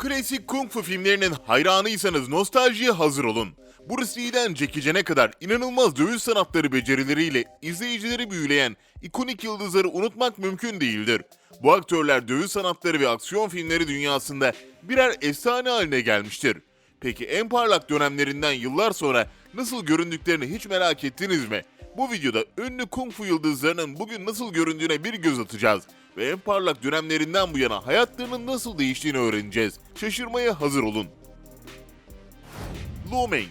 Klasik kung fu filmlerinin hayranıysanız nostaljiye hazır olun. Bruce Lee'den Jackie Chan'e kadar inanılmaz dövüş sanatları becerileriyle izleyicileri büyüleyen ikonik yıldızları unutmak mümkün değildir. Bu aktörler dövüş sanatları ve aksiyon filmleri dünyasında birer efsane haline gelmiştir. Peki en parlak dönemlerinden yıllar sonra nasıl göründüklerini hiç merak ettiniz mi? Bu videoda ünlü kung fu yıldızlarının bugün nasıl göründüğüne bir göz atacağız ve en parlak dönemlerinden bu yana hayatlarının nasıl değiştiğini öğreneceğiz. Şaşırmaya hazır olun. Lu Meng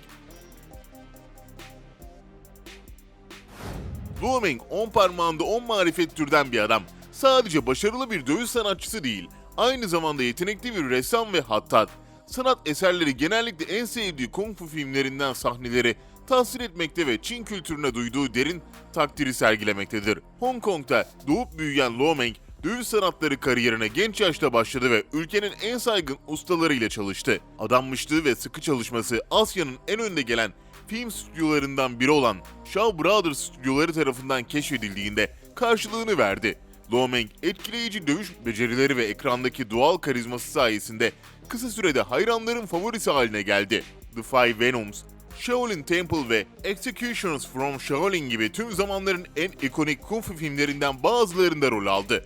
Lu Meng 10 parmağında 10 marifet türden bir adam. Sadece başarılı bir dövüş sanatçısı değil, aynı zamanda yetenekli bir ressam ve hattat. Sanat eserleri genellikle en sevdiği kung fu filmlerinden sahneleri tasvir etmekte ve Çin kültürüne duyduğu derin takdiri sergilemektedir. Hong Kong'da doğup büyüyen Lo Meng, dövüş sanatları kariyerine genç yaşta başladı ve ülkenin en saygın ustalarıyla çalıştı. Adanmışlığı ve sıkı çalışması Asya'nın en önde gelen film stüdyolarından biri olan Shaw Brothers stüdyoları tarafından keşfedildiğinde karşılığını verdi. Lo Meng etkileyici dövüş becerileri ve ekrandaki doğal karizması sayesinde kısa sürede hayranların favorisi haline geldi. The Five Venoms, Shaolin Temple ve Executions from Shaolin gibi tüm zamanların en ikonik kung fu filmlerinden bazılarında rol aldı.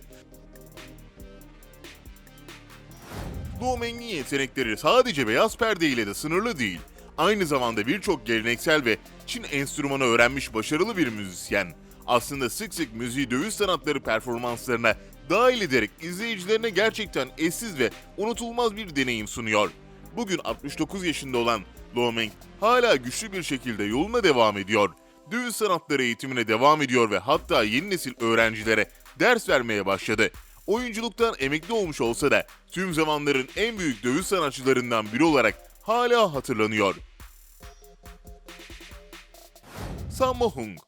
Lu Meng'in yetenekleri sadece beyaz perde ile de sınırlı değil. Aynı zamanda birçok geleneksel ve Çin enstrümanı öğrenmiş başarılı bir müzisyen. Aslında sık sık müziği dövüş sanatları performanslarına dahil ederek izleyicilerine gerçekten eşsiz ve unutulmaz bir deneyim sunuyor. Bugün 69 yaşında olan Lo Meng hala güçlü bir şekilde yoluna devam ediyor. Dövüş sanatları eğitimine devam ediyor ve hatta yeni nesil öğrencilere ders vermeye başladı. Oyunculuktan emekli olmuş olsa da tüm zamanların en büyük dövüş sanatçılarından biri olarak hala hatırlanıyor. Sammo Hung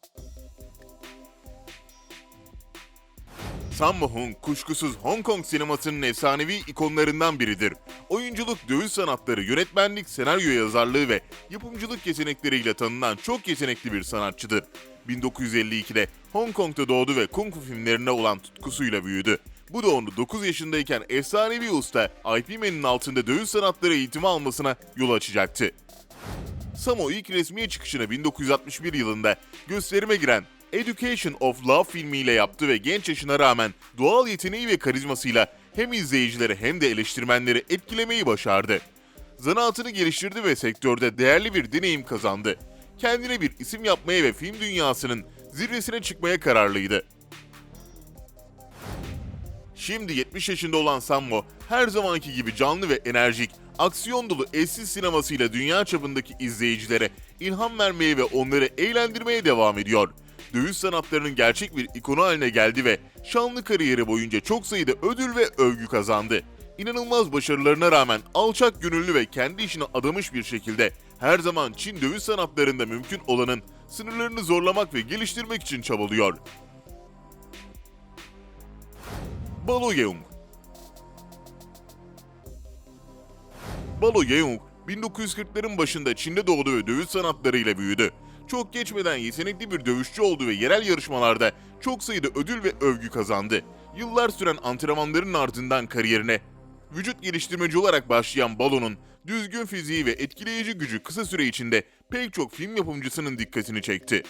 Sammo Hung kuşkusuz Hong Kong sinemasının efsanevi ikonlarından biridir. Oyunculuk, dövüş sanatları, yönetmenlik, senaryo yazarlığı ve yapımcılık yetenekleriyle tanınan çok yetenekli bir sanatçıdır. 1952'de Hong Kong'da doğdu ve kung fu filmlerine olan tutkusuyla büyüdü. Bu da onu 9 yaşındayken efsanevi usta IP Man'in altında dövüş sanatları eğitimi almasına yol açacaktı. Samo ilk resmi çıkışını 1961 yılında gösterime giren Education of Love filmiyle yaptı ve genç yaşına rağmen doğal yeteneği ve karizmasıyla hem izleyicileri hem de eleştirmenleri etkilemeyi başardı. Zanaatını geliştirdi ve sektörde değerli bir deneyim kazandı. Kendine bir isim yapmaya ve film dünyasının zirvesine çıkmaya kararlıydı. Şimdi 70 yaşında olan Sammo her zamanki gibi canlı ve enerjik, aksiyon dolu eşsiz sinemasıyla dünya çapındaki izleyicilere ilham vermeye ve onları eğlendirmeye devam ediyor. Dövüş sanatlarının gerçek bir ikonu haline geldi ve şanlı kariyeri boyunca çok sayıda ödül ve övgü kazandı. İnanılmaz başarılarına rağmen alçak gönüllü ve kendi işine adamış bir şekilde her zaman Çin dövüş sanatlarında mümkün olanın sınırlarını zorlamak ve geliştirmek için çabalıyor. Balo Yeung Balo Yeung, 1940'ların başında Çin'de doğdu ve dövüş sanatlarıyla büyüdü. Çok geçmeden yetenekli bir dövüşçü oldu ve yerel yarışmalarda çok sayıda ödül ve övgü kazandı. Yıllar süren antrenmanların ardından kariyerine vücut geliştirmeci olarak başlayan Balo'nun düzgün fiziği ve etkileyici gücü kısa süre içinde pek çok film yapımcısının dikkatini çekti.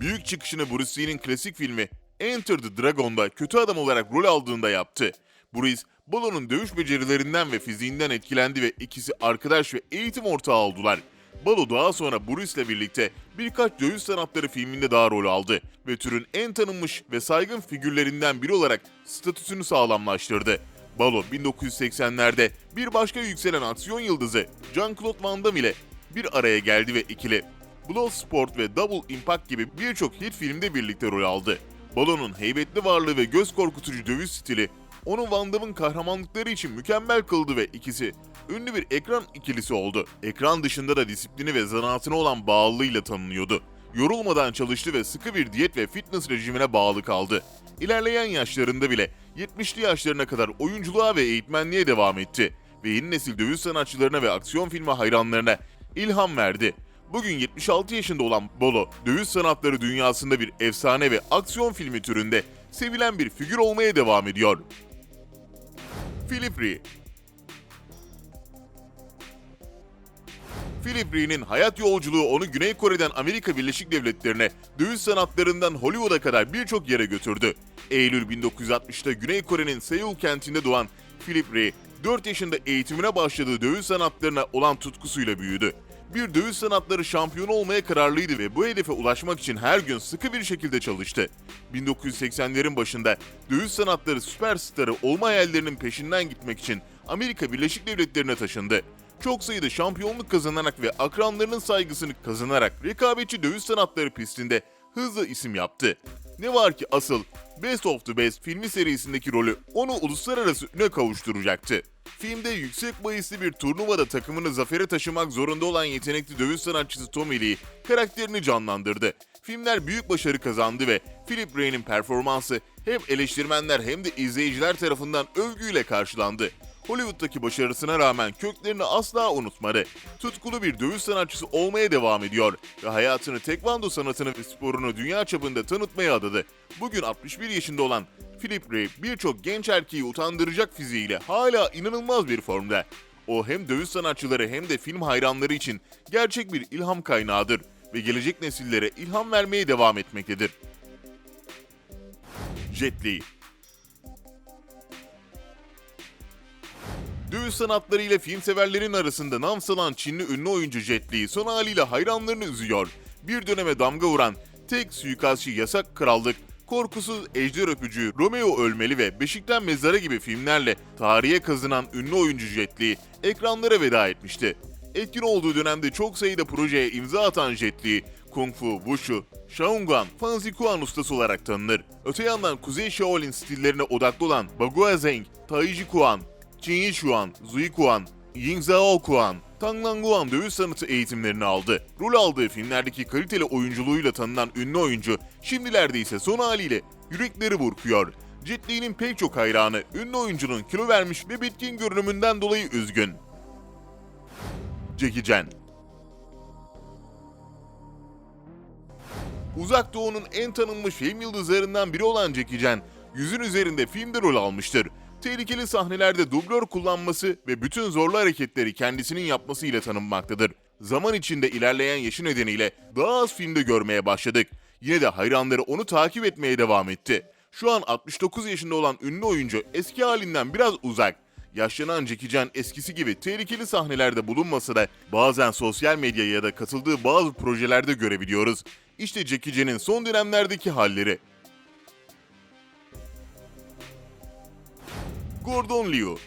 Büyük çıkışını Bruce Lee'nin klasik filmi Enter the Dragon'da kötü adam olarak rol aldığında yaptı. Bruce, Balo'nun dövüş becerilerinden ve fiziğinden etkilendi ve ikisi arkadaş ve eğitim ortağı oldular. Balo daha sonra Bruce'le birlikte birkaç dövüş sanatları filminde daha rol aldı ve türün en tanınmış ve saygın figürlerinden biri olarak statüsünü sağlamlaştırdı. Balo 1980'lerde bir başka yükselen aksiyon yıldızı Jean-Claude Van Damme ile bir araya geldi ve ikili Bloodsport ve Double Impact gibi birçok hit filmde birlikte rol aldı. Balo'nun heybetli varlığı ve göz korkutucu dövüş stili onu Van Damme'ın kahramanlıkları için mükemmel kıldı ve ikisi ünlü bir ekran ikilisi oldu. Ekran dışında da disiplini ve zanaatına olan bağlılığıyla tanınıyordu. Yorulmadan çalıştı ve sıkı bir diyet ve fitness rejimine bağlı kaldı. İlerleyen yaşlarında bile 70'li yaşlarına kadar oyunculuğa ve eğitmenliğe devam etti ve yeni nesil dövüş sanatçılarına ve aksiyon filmi hayranlarına ilham verdi. Bugün 76 yaşında olan Bolo, dövüş sanatları dünyasında bir efsane ve aksiyon filmi türünde sevilen bir figür olmaya devam ediyor. Philip Ree Philip Ree'nin hayat yolculuğu onu Güney Kore'den Amerika Birleşik Devletleri'ne, dövüş sanatlarından Hollywood'a kadar birçok yere götürdü. Eylül 1960'ta Güney Kore'nin Seul kentinde doğan Philip Ree, 4 yaşında eğitimine başladığı dövüş sanatlarına olan tutkusuyla büyüdü. Bir dövüş sanatları şampiyonu olmaya kararlıydı ve bu hedefe ulaşmak için her gün sıkı bir şekilde çalıştı. 1980'lerin başında dövüş sanatları süperstarı olma hayallerinin peşinden gitmek için Amerika Birleşik Devletleri'ne taşındı çok sayıda şampiyonluk kazanarak ve akranlarının saygısını kazanarak rekabetçi dövüş sanatları pistinde hızlı isim yaptı. Ne var ki asıl Best of the Best filmi serisindeki rolü onu uluslararası üne kavuşturacaktı. Filmde yüksek bahisli bir turnuvada takımını zafere taşımak zorunda olan yetenekli dövüş sanatçısı Tommy Lee karakterini canlandırdı. Filmler büyük başarı kazandı ve Philip Ray'nin performansı hem eleştirmenler hem de izleyiciler tarafından övgüyle karşılandı. Hollywood'daki başarısına rağmen köklerini asla unutmadı. Tutkulu bir dövüş sanatçısı olmaya devam ediyor ve hayatını tekvando sanatını ve sporunu dünya çapında tanıtmaya adadı. Bugün 61 yaşında olan Philip Ray birçok genç erkeği utandıracak fiziğiyle hala inanılmaz bir formda. O hem dövüş sanatçıları hem de film hayranları için gerçek bir ilham kaynağıdır ve gelecek nesillere ilham vermeye devam etmektedir. Jet Li Dövüş sanatları ile film severlerin arasında nam salan Çinli ünlü oyuncu Jet Li son haliyle hayranlarını üzüyor. Bir döneme damga vuran tek suikastçı yasak krallık, korkusuz ejder öpücüğü, Romeo ölmeli ve Beşikten Mezara gibi filmlerle tarihe kazınan ünlü oyuncu Jet Li ekranlara veda etmişti. Etkin olduğu dönemde çok sayıda projeye imza atan Jet Li, Kung Fu, Wushu, Shaolin, Fanzi Kuan ustası olarak tanınır. Öte yandan Kuzey Shaolin stillerine odaklı olan Bagua Zheng, Taiji Kuan, Qin Yishuan, Zui Kuan, Ying Zhao Kuan, Tang Lang Guan dövüş sanatı eğitimlerini aldı. Rol aldığı filmlerdeki kaliteli oyunculuğuyla tanınan ünlü oyuncu, şimdilerde ise son haliyle yürekleri burkuyor. Jet Li'nin pek çok hayranı, ünlü oyuncunun kilo vermiş ve bitkin görünümünden dolayı üzgün. Jackie Chan Uzak Doğu'nun en tanınmış film yıldızlarından biri olan Jackie Chan, yüzün üzerinde filmde rol almıştır. Tehlikeli sahnelerde dublör kullanması ve bütün zorlu hareketleri kendisinin yapması ile tanınmaktadır. Zaman içinde ilerleyen yaşı nedeniyle daha az filmde görmeye başladık. Yine de hayranları onu takip etmeye devam etti. Şu an 69 yaşında olan ünlü oyuncu eski halinden biraz uzak. Yaşlanan Jackie Chan eskisi gibi tehlikeli sahnelerde bulunmasa da bazen sosyal medya ya da katıldığı bazı projelerde görebiliyoruz. İşte Jackie Chan'in son dönemlerdeki halleri. Gordon Liu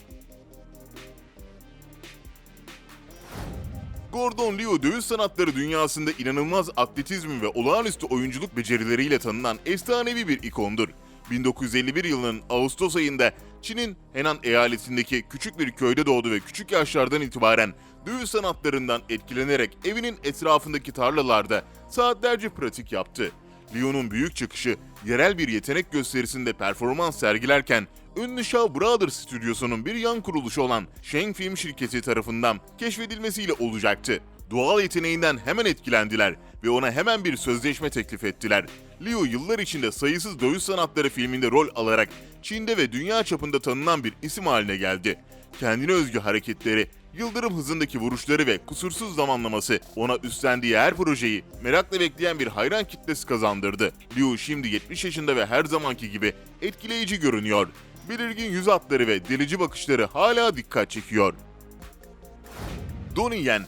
Gordon Liu dövüş sanatları dünyasında inanılmaz atletizmi ve olağanüstü oyunculuk becerileriyle tanınan efsanevi bir ikondur. 1951 yılının Ağustos ayında Çin'in Henan eyaletindeki küçük bir köyde doğdu ve küçük yaşlardan itibaren dövüş sanatlarından etkilenerek evinin etrafındaki tarlalarda saatlerce pratik yaptı. Liu'nun büyük çıkışı yerel bir yetenek gösterisinde performans sergilerken ünlü Shaw Brothers stüdyosunun bir yan kuruluşu olan Sheng Film şirketi tarafından keşfedilmesiyle olacaktı. Doğal yeteneğinden hemen etkilendiler ve ona hemen bir sözleşme teklif ettiler. Liu yıllar içinde sayısız dövüş sanatları filminde rol alarak Çin'de ve dünya çapında tanınan bir isim haline geldi. Kendine özgü hareketleri, yıldırım hızındaki vuruşları ve kusursuz zamanlaması ona üstlendiği her projeyi merakla bekleyen bir hayran kitlesi kazandırdı. Liu şimdi 70 yaşında ve her zamanki gibi etkileyici görünüyor. Belirgin yüz hatları ve delici bakışları hala dikkat çekiyor. Donnie Yen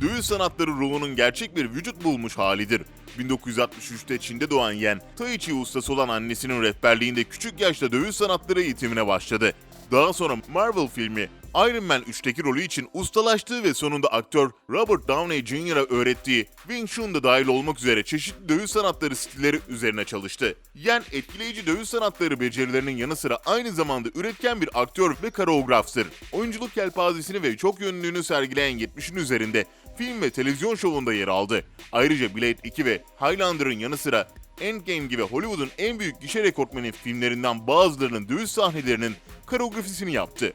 Dövüş sanatları ruhunun gerçek bir vücut bulmuş halidir. 1963'te Çin'de doğan Yen, Tai Chi ustası olan annesinin rehberliğinde küçük yaşta dövüş sanatları eğitimine başladı. Daha sonra Marvel filmi Iron Man 3'teki rolü için ustalaştığı ve sonunda aktör Robert Downey Jr.'a öğrettiği Wing Chun da dahil olmak üzere çeşitli dövüş sanatları stilleri üzerine çalıştı. Yen etkileyici dövüş sanatları becerilerinin yanı sıra aynı zamanda üretken bir aktör ve koreograftır. Oyunculuk yelpazesini ve çok yönlülüğünü sergileyen 70'in üzerinde film ve televizyon şovunda yer aldı. Ayrıca Blade 2 ve Highlander'ın yanı sıra Endgame gibi Hollywood'un en büyük gişe rekortmeni filmlerinden bazılarının dövüş sahnelerinin koreografisini yaptı.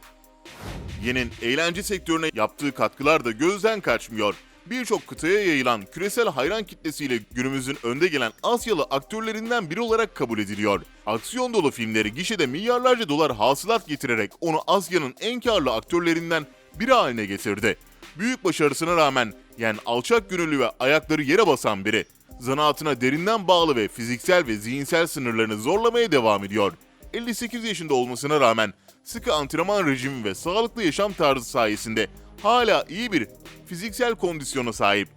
Yen'in eğlence sektörüne yaptığı katkılar da gözden kaçmıyor. birçok kıtaya yayılan küresel hayran kitlesiyle günümüzün önde gelen Asyalı aktörlerinden biri olarak kabul ediliyor. Aksiyon dolu filmleri gişede milyarlarca dolar hasılat getirerek onu Asya'nın en karlı aktörlerinden biri haline getirdi. Büyük başarısına rağmen yani alçak gönüllü ve ayakları yere basan biri. Zanaatına derinden bağlı ve fiziksel ve zihinsel sınırlarını zorlamaya devam ediyor. 58 yaşında olmasına rağmen sıkı antrenman rejimi ve sağlıklı yaşam tarzı sayesinde hala iyi bir fiziksel kondisyona sahip.